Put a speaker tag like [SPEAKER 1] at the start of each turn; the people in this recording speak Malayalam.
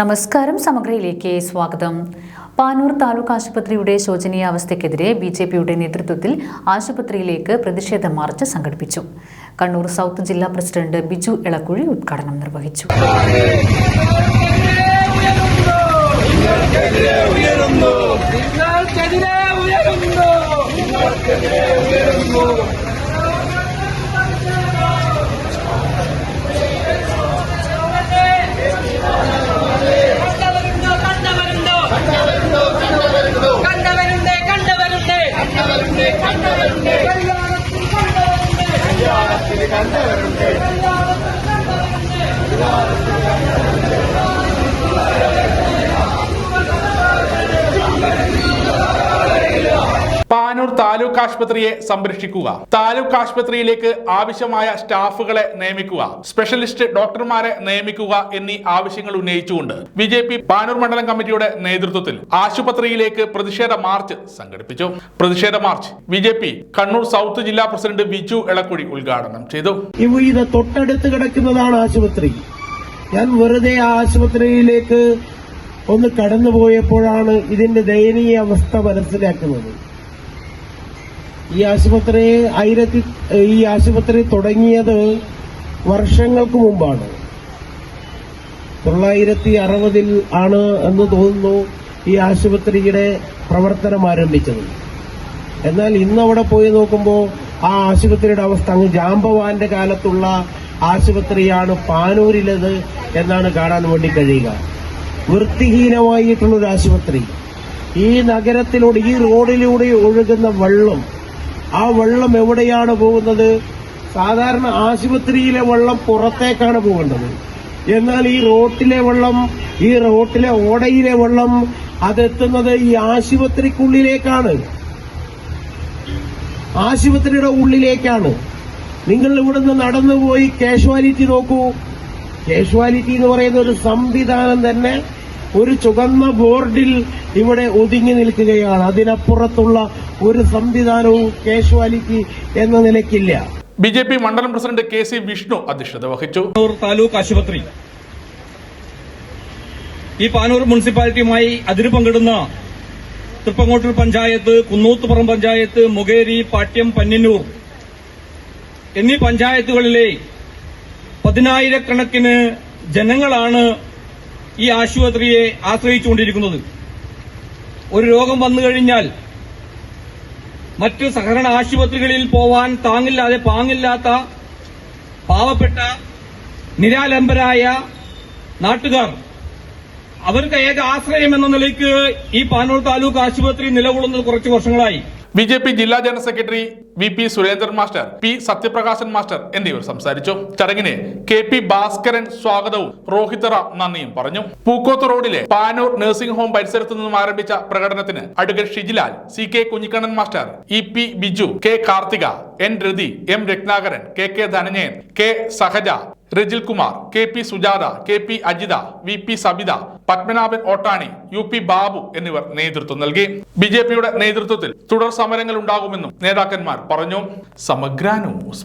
[SPEAKER 1] നമസ്കാരം സമഗ്രയിലേക്ക് സ്വാഗതം. പാനൂർ താലൂക്ക് ആശുപത്രിയുടെ ശോചനീയാവസ്ഥയ്ക്കെതിരെ ബി ജെ പിയുടെ നേതൃത്വത്തിൽ ആശുപത്രിയിലേക്ക് പ്രതിഷേധ മാർച്ച് സംഘടിപ്പിച്ചു. കണ്ണൂർ സൗത്ത് ജില്ലാ പ്രസിഡന്റ് ബിജു ഇളക്കുഴി ഉദ്ഘാടനം നിർവഹിച്ചു.
[SPEAKER 2] ഉയരുന്നു.
[SPEAKER 3] താലൂക്ക് ആശുപത്രിയെ സംരക്ഷിക്കുക. താലൂക്ക് ആശുപത്രിയിലേക്ക് ആവശ്യമായ സ്റ്റാഫുകളെ നിയമിക്കുക. സ്പെഷ്യലിസ്റ്റ് ഡോക്ടർമാരെ നിയമിക്കുക എന്നീ ആവശ്യങ്ങൾ ഉന്നയിച്ചുകൊണ്ട് ബി ജെ പി പാനൂർ മണ്ഡലം കമ്മിറ്റിയുടെ നേതൃത്വത്തിൽ ആശുപത്രിയിലേക്ക് പ്രതിഷേധ മാർച്ച് സംഘടിപ്പിച്ചു. പ്രതിഷേധ march B J P Kannur south ജില്ലാ പ്രസിഡന്റ് ബിജു എളക്കുഴി ഉദ്ഘാടനം ചെയ്തു.
[SPEAKER 4] തൊട്ടടുത്ത് കിടക്കുന്നതാണ് ആശുപത്രി. ഞാൻ വെറുതെ ആശുപത്രിയിലേക്ക് ഒന്ന് കടന്നുപോയപ്പോഴാണ് ഇതിന്റെ ദയനീയ അവസ്ഥ മനസ്സിലാക്കുന്നത്. ഈ ആശുപത്രി ആയിരത്തി ഈ ആശുപത്രി തുടങ്ങിയത് വർഷങ്ങൾക്ക് മുമ്പാണ്. തൊള്ളായിരത്തി അറുപതിൽ ആണ് എന്ന് തോന്നുന്നു ഈ ആശുപത്രിയുടെ പ്രവർത്തനം ആരംഭിച്ചത്. എന്നാൽ ഇന്ന് അവിടെ പോയി നോക്കുമ്പോൾ ആ ആശുപത്രിയുടെ അവസ്ഥ അങ്ങ് ജാമ്പവാന്റെ കാലത്തുള്ള ആശുപത്രിയാണ് പാനൂരിലത് എന്നാണ് കാണാൻ വേണ്ടി കഴിയുക. വൃത്തിഹീനമായിട്ടുള്ളൊരു ആശുപത്രി. ഈ നഗരത്തിലൂടെ ഈ റോഡിലൂടെ ഒഴുകുന്ന വെള്ളം ആ വെള്ളം എവിടെയാണ് പോകുന്നത്? സാധാരണ ആശുപത്രിയിലെ വെള്ളം പുറത്തേക്കാണ് പോകേണ്ടത്. എന്നാൽ ഈ റോട്ടിലെ വെള്ളം ഈ റോട്ടിലെ ഓടയിലെ വെള്ളം അതെത്തുന്നത് ഈ ആശുപത്രിക്കുള്ളിലേക്കാണ്. ആശുപത്രിയുടെ ഉള്ളിലേക്കാണ്. നിങ്ങൾ ഇവിടുന്ന് നടന്നുപോയി കാഷ്വാലിറ്റി നോക്കൂ. കാഷ്വാലിറ്റി എന്ന് പറയുന്ന ഒരു സംവിധാനം തന്നെ ഒരു ചുവന്ന ബോർഡിൽ ഇവിടെ ഒതുങ്ങി നിൽക്കുകയാണ്. അതിനപ്പുറത്തുള്ള ഒരു സംവിധാനവും കേശുവാലിക്ക് എന്ന നിലയ്ക്കില്ല.
[SPEAKER 3] ബി ജെ പി മണ്ഡലം പ്രസിഡന്റ് കെ സി വിഷ്ണു അധ്യക്ഷത വഹിച്ചു.
[SPEAKER 5] താലൂക്ക് ആശുപത്രി. ഈ പാനൂർ മുനിസിപ്പാലിറ്റിയുമായി അതിര് പങ്കിടുന്ന തൃപ്പങ്ങോട്ടൂർ പഞ്ചായത്ത് കുന്നൂത്തുപുറം പഞ്ചായത്ത് മുകേരി പാട്യം പന്നിന്നൂർ എന്നീ പഞ്ചായത്തുകളിലെ പതിനായിരക്കണക്കിന് ജനങ്ങളാണ് ഈ ആശുപത്രിയെ ആശ്രയിച്ചുകൊണ്ടിരിക്കുന്നത്. ഒരു രോഗം വന്നു കഴിഞ്ഞാൽ മറ്റു സഹകരണ ആശുപത്രികളിൽ പോവാൻ താങ്ങില്ലാതെ പാങ്ങില്ലാത്ത പാവപ്പെട്ട നിരാലംബരായ നാട്ടുകാർ അവർക്ക് ഏക ആശ്രയം എന്ന നിലയ്ക്ക് ഈ പാനൂർ താലൂക്ക് ആശുപത്രി നിലകൊള്ളുന്നത് കുറച്ച് വർഷങ്ങളായി.
[SPEAKER 3] ബി ജില്ലാ general secretary V P Surendran master P Sathyaprakashan master എന്നിവർ സംസാരിച്ചു. ചടങ്ങിന് കെ പി ഭാസ്കരൻ സ്വാഗതവും റോഹിത് റാം നന്ദിയും പറഞ്ഞു. പൂക്കോത്ത് റോഡിലെ പാനൂർ നഴ്സിംഗ് ഹോം പരിസരത്തു നിന്നും ആരംഭിച്ച പ്രകടനത്തിന് advocate Shijilal C K Kunhikannan master E P Biju K Karthika N Rathi M Ratnakaran K K Dhananjayan K Sahaja Rajil Kumar K P Sujatha K P Ajitha V P Sabitha Padmanabhan Ottani U P Babu എന്നിവർ നേതൃത്വം നൽകി. ബി ജെ പിയുടെ നേതൃത്വത്തിൽ തുടർ സമരങ്ങൾ ഉണ്ടാകുമെന്നും നേതാക്കന്മാർ പറഞ്ഞു. സമഗ്ര ന്യൂസ്